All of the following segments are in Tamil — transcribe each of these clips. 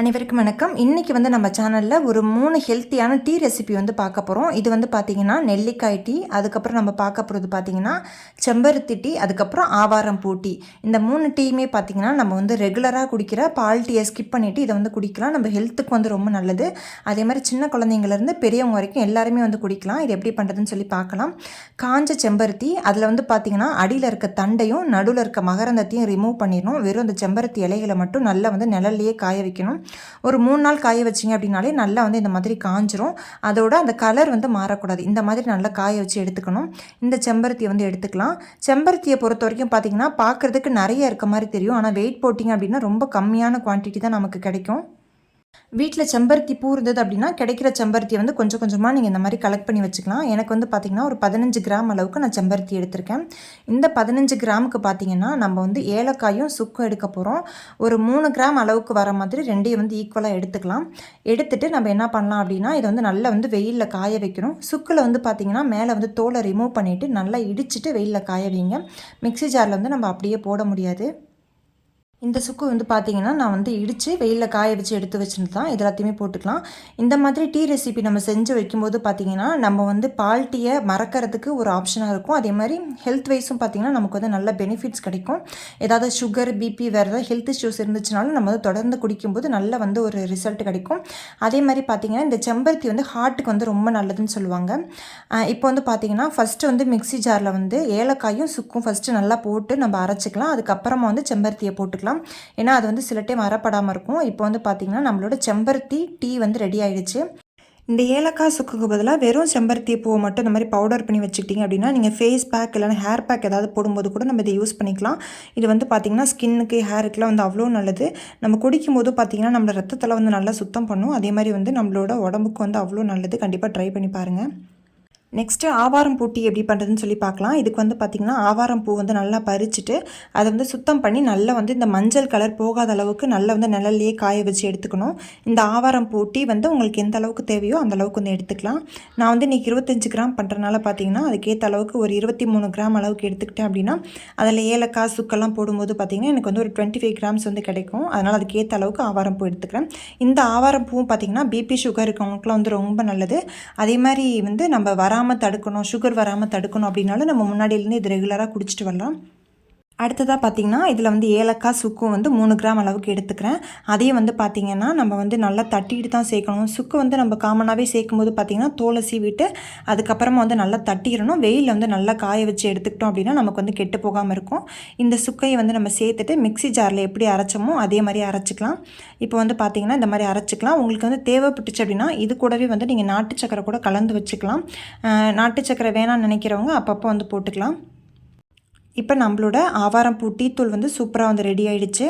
அனைவருக்கும் வணக்கம். இன்றைக்கி வந்து நம்ம சேனலில் ஒரு மூணு ஹெல்த்தியான டீ ரெசிபி வந்து பார்க்க போகிறோம் இது வந்து பார்த்திங்கன்னா நெல்லிக்காய் டீ அதுக்கப்புறம் நம்ம பார்க்க போகிறது பார்த்திங்கன்னா செம்பருத்தி டீ அதுக்கப்புறம் ஆவாரம் பூ டீ இந்த மூணு டீயுமே பார்த்திங்கன்னா நம்ம வந்து ரெகுலராக குடிக்கிற பால் டீயை ஸ்கிப் பண்ணிவிட்டு இதை வந்து குடிக்கலாம். நம்ம ஹெல்த்துக்கு வந்து ரொம்ப நல்லது. அதே மாதிரி சின்ன குழந்தைங்கலேருந்து பெரியவங்க வரைக்கும் எல்லாருமே வந்து குடிக்கலாம். இது எப்படி பண்ணுறதுன்னு சொல்லி பார்க்கலாம். காஞ்ச செம்பருத்தி அதில் வந்து பார்த்திங்கன்னா அடியில் இருக்க தண்டையும் நடுவில் இருக்க மகரந்தத்தையும் ரிமூவ் பண்ணிடணும். வெறும் அந்த செம்பருத்தி இலைகளை மட்டும் நல்லா வந்து நிழல்லையே காய வைக்கணும். ஒரு மூணு நாள் காய வச்சிங்க அப்படின்னாலே நல்லா வந்து இந்த மாதிரி காஞ்சிரும். அதோட அந்த கலர் வந்து மாறக்கூடாது. இந்த மாதிரி நல்லா காய வச்சு எடுத்துக்கணும். இந்த செம்பருத்தியை வந்து எடுத்துக்கலாம். செம்பருத்தியை பொறுத்த வரைக்கும் பார்த்தீங்கன்னா பார்க்குறதுக்கு நிறைய இருக்க மாதிரி தெரியும். ஆனால் வெயிட் போட்டிங்க அப்படின்னா ரொம்ப கம்மியான குவான்டிட்டி தான் நமக்கு கிடைக்கும். வீட்டில் செம்பருத்தி பூ இருந்தது அப்படின்னா கிடைக்கிற செம்பருத்தியை வந்து கொஞ்சம் கொஞ்சமாக நீங்கள் இந்த மாதிரி கலெக்ட் பண்ணி வச்சுக்கலாம். எனக்கு வந்து பார்த்திங்கன்னா ஒரு பதினஞ்சு கிராம் அளவுக்கு நான் செம்பருத்தி எடுத்திருக்கேன். இந்த பதினஞ்சு கிராமுக்கு பார்த்திங்கன்னா நம்ம வந்து ஏலக்காயும் சுக்கும் எடுக்க போகிறோம் ஒரு மூணு கிராம் அளவுக்கு வர மாதிரி ரெண்டையும் வந்து ஈக்குவலாக எடுத்துக்கலாம். எடுத்துகிட்டு நம்ம என்ன பண்ணலாம் அப்படின்னா இதை வந்து நல்லா வந்து வெயிலில் காய வைக்கணும். சுக்கில் வந்து பார்த்திங்கன்னா மேலே வந்து தோலை ரிமூவ் பண்ணிவிட்டு நல்லா இடிச்சிட்டு வெயிலில் காய வைங்க. மிக்ஸி ஜாரில் வந்து நம்ம அப்படியே போட முடியாது. இந்த சுக்கு வந்து பார்த்தீங்கன்னா நான் வந்து இடித்து வெயிலில் காய வச்சு எடுத்து வச்சுட்டு தான் இது எல்லாத்தையுமே போட்டுக்கலாம். இந்த மாதிரி டீ ரெசிபி நம்ம செஞ்சு வைக்கும்போது பார்த்தீங்கன்னா நம்ம வந்து பால் டீயை மறக்கிறதுக்கு ஒரு ஆப்ஷனாக இருக்கும். அதே மாதிரி ஹெல்த் வைஸும் பார்த்தீங்கன்னா நமக்கு வந்து நல்ல பெனிஃபிட்ஸ் கிடைக்கும். ஏதாவது சுகர் பிபி வேறு ஏதாவது ஹெல்த் இஷ்யூஸ் இருந்துச்சுனாலும் நம்ம வந்து தொடர்ந்து குடிக்கும்போது நல்ல வந்து ஒரு ரிசல்ட் கிடைக்கும். அதே மாதிரி பார்த்திங்கன்னா இந்த செம்பருத்தி வந்து ஹார்ட்டுக்கு வந்து ரொம்ப நல்லதுன்னு சொல்லுவாங்க. இப்போ வந்து பார்த்தீங்கன்னா ஃபஸ்ட்டு வந்து மிக்ஸி ஜாரில் வந்து ஏலக்காயும் சுக்கும் ஃபஸ்ட்டு நல்லா போட்டு நம்ம அரைச்சிக்கலாம். அதுக்கப்புறமா வந்து செம்பருத்தியை போட்டுக்கலாம். வச்சுக்கலாம் ஏன்னா அது வந்து சில டைம் அறப்படாமல் இருக்கும். இப்போ வந்து பார்த்திங்கன்னா நம்மளோட செம்பருத்தி டீ வந்து ரெடி ஆகிடுச்சு இந்த ஏலக்காய் சுக்குக்கு பதிலாக வெறும் செம்பருத்தி பூவை மட்டும் இந்த மாதிரி பவுடர் பண்ணி வச்சுக்கிட்டிங்க அப்படின்னா நீங்கள் ஃபேஸ் பேக் இல்லைனா ஹேர் பேக் ஏதாவது போடும்போது கூட நம்ம இதை யூஸ் பண்ணிக்கலாம். இது வந்து பார்த்திங்கன்னா ஸ்கின்னுக்கு ஹேருக்குலாம் வந்து அவ்வளோ நல்லது. நம்ம குடிக்கும் போது பார்த்திங்கன்னா நம்ம ரத்தத்தில் வந்து நல்லா சுத்தம் பண்ணும். அதே மாதிரி வந்து நம்மளோட உடம்புக்கு வந்து அவ்வளோ நல்லது. கண்டிப்பாக ட்ரை பண்ணி பாருங்கள் நெக்ஸ்ட்டு ஆவாரம் பூட்டி எப்படி பண்ணுறதுன்னு சொல்லி பார்க்கலாம். இதுக்கு வந்து பார்த்திங்கன்னா ஆவாரம் பூ வந்து நல்லா பறிச்சுட்டு அதை வந்து சுத்தம் பண்ணி நல்லா வந்து இந்த மஞ்சள் கலர் போகாத அளவுக்கு நல்லா வந்து நிழல்லையே காய வச்சு எடுத்துக்கணும். இந்த ஆவாரம் பூட்டி வந்து உங்களுக்கு எந்த அளவுக்கு தேவையோ அந்த அளவுக்கு வந்து எடுத்துக்கலாம். நான் வந்து இன்றைக்கி இருபத்தஞ்சி கிராம் பண்ணுறதுனால பார்த்தீங்கன்னா அதுக்கேற்ற அளவுக்கு ஒரு இருபத்தி மூணு கிராம் அளவுக்கு எடுத்துக்கிட்டேன் அப்படின்னா அதில் ஏலக்காய் சுக்கெல்லாம் போடும்போது பார்த்திங்கன்னா எனக்கு வந்து ஒரு டுவெண்ட்டி ஃபைவ் கிராம்ஸ் வந்து கிடைக்கும். அதனால் அதுக்கேற்ற அளவுக்கு ஆவாரம் பூ எடுத்துக்கிறேன். இந்த ஆவாரம் பூவும் பார்த்திங்கன்னா பிபி சுகர் இருக்கவங்களுக்குலாம் வந்து ரொம்ப நல்லது. அதே மாதிரி வந்து நம்ம வராமல் வராமல் தடுக்கணும் சுகர் வராமல் தடுக்கணும் அப்படின்னாலும் நம்ம முன்னாடியிலேருந்து இது ரெகுலராக குடிச்சிட்டு வரலாம். அடுத்ததாக பார்த்திங்கன்னா இதில் வந்து ஏலக்காய் சுக்கும் வந்து மூணு கிராம் அளவுக்கு எடுத்துக்கிறேன். அதையும் வந்து பார்த்திங்கன்னா நம்ம வந்து நல்லா தட்டிட்டு தான் சேர்க்கணும். சுக்கு வந்து நம்ம காமனாகவே சேர்க்கும் போது பார்த்திங்கன்னா தோலை சீவிட்டு அதுக்கப்புறமா வந்து நல்லா தட்டிடணும். வெயிலில் வந்து நல்லா காய வச்சு எடுத்துக்கிட்டோம் அப்படின்னா நமக்கு வந்து கெட்டு போகாமல் இருக்கும். இந்த சுக்கையை வந்து நம்ம சேர்த்துட்டு மிக்சி ஜாரில் எப்படி அரைச்சோமோ அதே மாதிரி அரைச்சிக்கலாம். இப்போ வந்து பார்த்திங்கன்னா இந்த மாதிரி அரைச்சிக்கலாம். உங்களுக்கு வந்து தேவைப்பட்டுச்சு அப்படின்னா இது கூடவே வந்து நீங்கள் நாட்டு சக்கரை கூட கலந்து வச்சுக்கலாம். நாட்டு சக்கரை வேணாம்னு நினைக்கிறவங்க அப்பப்போ வந்து போட்டுக்கலாம். இப்போ நம்மளோட ஆவாரம் பூ டீத்தூள் வந்து சூப்பராக வந்து ரெடி ஆகிடுச்சு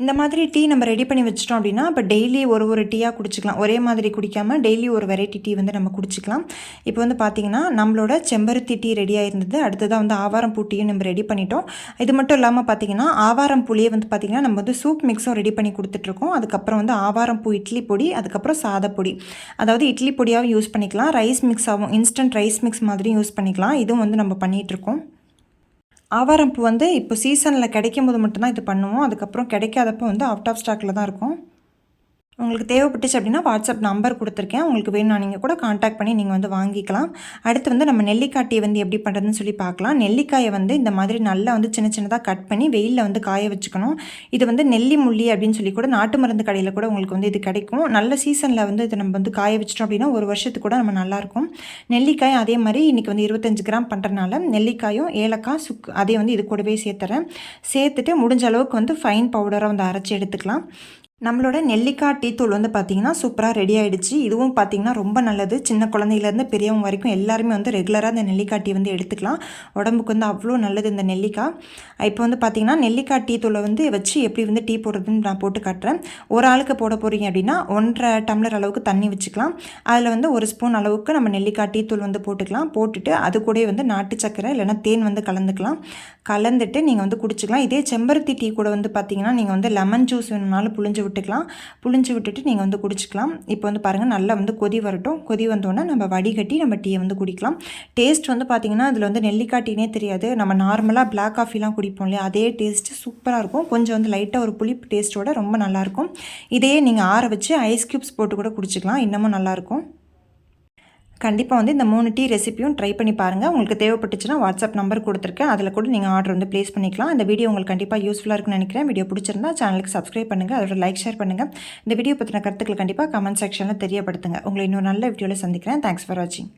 இந்த மாதிரி டீ நம்ம ரெடி பண்ணி வச்சிட்டோம் அப்படின்னா இப்போ டெய்லி ஒரு ஒரு டீயாக குடிச்சிக்கலாம். ஒரே மாதிரி குடிக்காமல் டெய்லி ஒரு வெரைட்டி டீ வந்து நம்ம குடிச்சிக்கலாம். இப்போ வந்து பார்த்திங்கன்னா நம்மளோட செம்பருத்தி டீ ரெடியாக இருந்தது அடுத்ததாக வந்து ஆவாரம் பூ டீயும் நம்ம ரெடி பண்ணிட்டோம். இது மட்டும் இல்லாமல் பார்த்திங்கன்னா ஆவாரம் பூலேயே வந்து பார்த்திங்கன்னா நம்ம வந்து சூப் மிக்ஸும் ரெடி பண்ணி கொடுத்துட்ருக்கோம் அதுக்கப்புறம் வந்து ஆவாரம் பூ இட்லி பொடி அதுக்கப்புறம் சாதப்பொடி அதாவது இட்லி பொடியாகவும் யூஸ் பண்ணிக்கலாம். ரைஸ் மிக்ஸாகவும் இன்ஸ்டன்ட் ரைஸ் மிக்ஸ் மாதிரியும் யூஸ் பண்ணிக்கலாம். இதுவும் வந்து நம்ம பண்ணிகிட்ருக்கோம் ஆவாரம்பூ வந்து இப்போ சீசனில் கிடைக்கும் போது மட்டும்தான் இது பண்ணுவோம். அதுக்கப்புறம் கிடைக்காதப்போ வந்து அவுட் ஆஃப் ஸ்டாக்கில் தான் இருக்கும். உங்களுக்கு தேவைப்பட்டுச்சு அப்படின்னா வாட்ஸ்அப் நம்பர் கொடுத்துருக்கேன். உங்களுக்கு வேணும் நீங்கள் கூட காண்டாக்ட் பண்ணி நீங்கள் வந்து வாங்கிக்கலாம். அடுத்து வந்து நம்ம நெல்லிக்காய் டீ வந்து எப்படி பண்ணுறதுன்னு சொல்லி பார்க்கலாம். நெல்லிக்காயை வந்து இந்த மாதிரி நல்லா வந்து சின்ன சின்னதாக கட் பண்ணி வெயிலில் வந்து காய வச்சுக்கணும். இது வந்து நெல்லி முள்ளி அப்படின்னு சொல்லி கூட நாட்டு மருந்து கடையில் கூட உங்களுக்கு வந்து இது கிடைக்கும். நல்ல சீசனில் வந்து இதை நம்ம வந்து காய வச்சிட்டோம் அப்படின்னா ஒரு வருஷத்துக்கு கூட நம்ம நல்லாயிருக்கும். நெல்லிக்காய் அதே மாதிரி இன்றைக்கி வந்து இருபத்தஞ்சு கிராம் பண்ணுறனால நெல்லிக்காயும் ஏலக்காய் சுக்கு அதே வந்து இது கூடவே சேர்த்துறேன். சேர்த்துட்டு முடிஞ்ச அளவுக்கு வந்து ஃபைன் பவுடராக வந்து அரைச்சி எடுத்துக்கலாம். நம்மளோட நெல்லிக்காய் டீ தூள் வந்து பார்த்திங்கன்னா சூப்பராக ரெடி ஆகிடுச்சு இதுவும் பார்த்திங்கன்னா ரொம்ப நல்லது. சின்ன குழந்தையிலேருந்து பெரியவங்க வரைக்கும் எல்லாருமே வந்து ரெகுலராக இந்த நெல்லிக்காய் டீ வந்து எடுத்துக்கலாம். உடம்புக்கு வந்து அவ்வளோ நல்லது இந்த நெல்லிக்காய். இப்போ வந்து பார்த்திங்கன்னா நெல்லிக்காய் டீ தூளை வந்து வச்சு எப்படி வந்து டீ போடுறதுன்னு நான் போட்டு காட்டுறேன். ஒரு ஆளுக்கு போட போகிறீங்க அப்படின்னா ஒன்றரை டம்ளர் அளவுக்கு தண்ணி வச்சுக்கலாம். அதில் வந்து ஒரு ஸ்பூன் அளவுக்கு நம்ம நெல்லிக்காய் டீ தூள் வந்து போட்டுக்கலாம். போட்டுட்டு அது கூட வந்து நாட்டு சக்கரை இல்லைனா தேன் வந்து கலந்துக்கலாம். கலந்துட்டு நீங்கள் வந்து குடிச்சிக்கலாம். இதே செம்பருத்தி டீ கூட வந்து பார்த்திங்கன்னா நீங்கள் வந்து லெமன் ஜூஸ் வேணுனாலும் புளிஞ்சு விட்டு விட்டுக்கலாம். புளிஞ்சு விட்டுட்டு நீங்கள் வந்து குடிச்சிக்கலாம். இப்போ வந்து பாருங்கள் நல்லா வந்து கொதி வரட்டும். கொதி வந்தோடனே நம்ம வடிகட்டி நம்ம டீயை வந்து குடிக்கலாம். டேஸ்ட் வந்து பார்த்திங்கன்னா அதில் வந்து நெல்லிக்காய் டீனே தெரியாது. நம்ம நார்மலாக பிளாக் காஃபிலாம் குடிப்போம் இல்லையா? அதே டேஸ்ட்டு சூப்பராக இருக்கும். கொஞ்சம் வந்து லைட்டாக ஒரு புளிப்பு டேஸ்ட்டோட ரொம்ப நல்லாயிருக்கும் இதையே நீங்கள் ஆற வச்சு ஐஸ் க்யூப்ஸ் போட்டு கூட குடிச்சிக்கலாம். இன்னமும் நல்லாயிருக்கும் கண்டிப்பாக வந்து இந்த மூணு டீ ரெசிப்பியும் ட்ரை பண்ணி பாருங்கள் உங்களுக்கு தேவைப்பட்டுச்சுன்னா வாட்ஸ்அப் நம்பர் கொடுத்துருக்கேன். அதில் கூட நீங்கள் ஆர்டர் வந்து ப்ளேஸ் பண்ணிக்கலாம். இந்த வீடியோ உங்களுக்கு கண்டிப்பாக யூஸ்ஃபுல்லாக இருக்குன்னு நினைக்கிறேன். வீடியோ பிடிச்சிருந்தா சேனலுக்கு சப்ஸ்கிரைப் பண்ணுங்கள் அதோட லைக் ஷேர் பண்ணுங்கள் இந்த வீடியோ பற்றின கருத்துக்கள் கண்டிப்பாக கமெண்ட் செக்ஷனில் தெரியப்படுத்துங்க. உங்களை இன்னொரு நல்ல வீடியோவில் சந்திக்கிறேன். தேங்க்ஸ் ஃபார் வாட்சிங்